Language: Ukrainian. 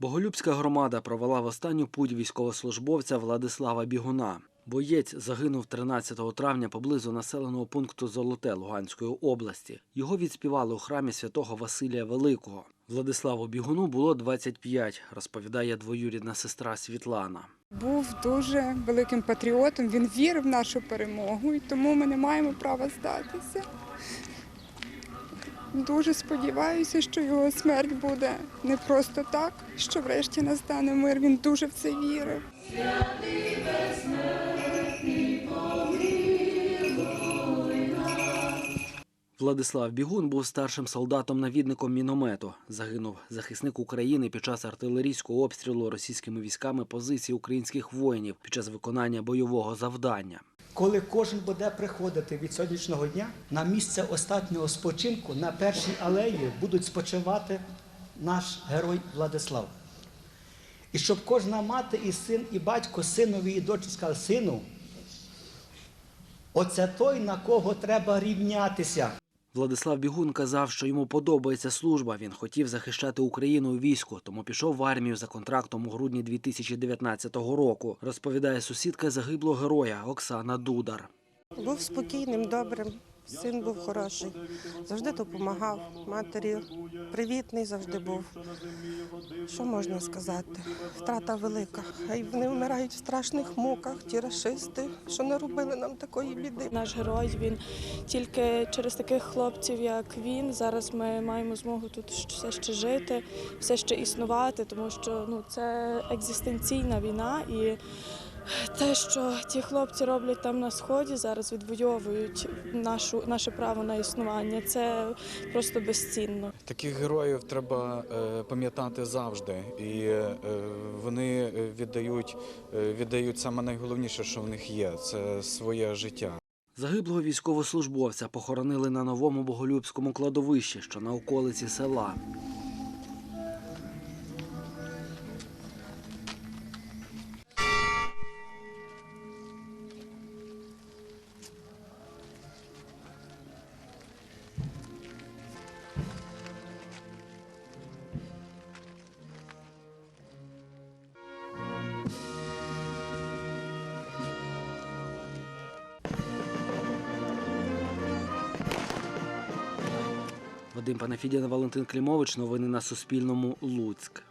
Боголюбська громада провела в останню путь військовослужбовця Владислава Бігуна. Боєць загинув 13 травня поблизу населеного пункту Золоте Луганської області. Його відспівали у храмі святого Василія Великого. Владиславу Бігуну було 25, розповідає двоюрідна сестра Світлана. Був дуже великим патріотом. Він вірив в нашу перемогу, і тому ми не маємо права здатися. Дуже сподіваюся, що його смерть буде не просто так, що врешті настане мир. Він дуже в це вірив. Владислав Бігун був старшим солдатом-навідником міномету. Загинув захисник України під час артилерійського обстрілу російськими військами позицій українських воїнів під час виконання бойового завдання. Коли кожен буде приходити від сьогоднішнього дня на місце останнього спочинку на першій алеї будуть спочивати наш герой Владислав. І щоб кожна мати і син, і батько синові і дочці сказали, сину, оце той, на кого треба рівнятися. Владислав Бігун казав, що йому подобається служба. Він хотів захищати Україну у війську, тому пішов в армію за контрактом у грудні 2019 року. Розповідає сусідка загиблого героя Оксана Дудар. Був спокійним, добрим, син був хороший, завжди допомагав матері, привітний завжди був. Що можна сказати? Втрата велика. Хай вони вмирають в страшних муках, ті расисти, що не робили нам такої біди. Наш герой він тільки через таких хлопців, як він. Зараз ми маємо змогу тут все ще жити, все ще існувати, тому що ну це екзистенційна війна і. Те, що ті хлопці роблять там на сході, зараз відвоюють нашу наше право на існування. Це просто безцінно. Таких героїв треба е, пам'ятати завжди, і е, вони віддають, е, віддають саме найголовніше, що в них є це своє життя. Загиблого військовослужбовця похоронили на новому боголюбському кладовищі, що на околиці села. Вадим Панафідін, Валентин Клімович. Новини на Суспільному. Луцьк.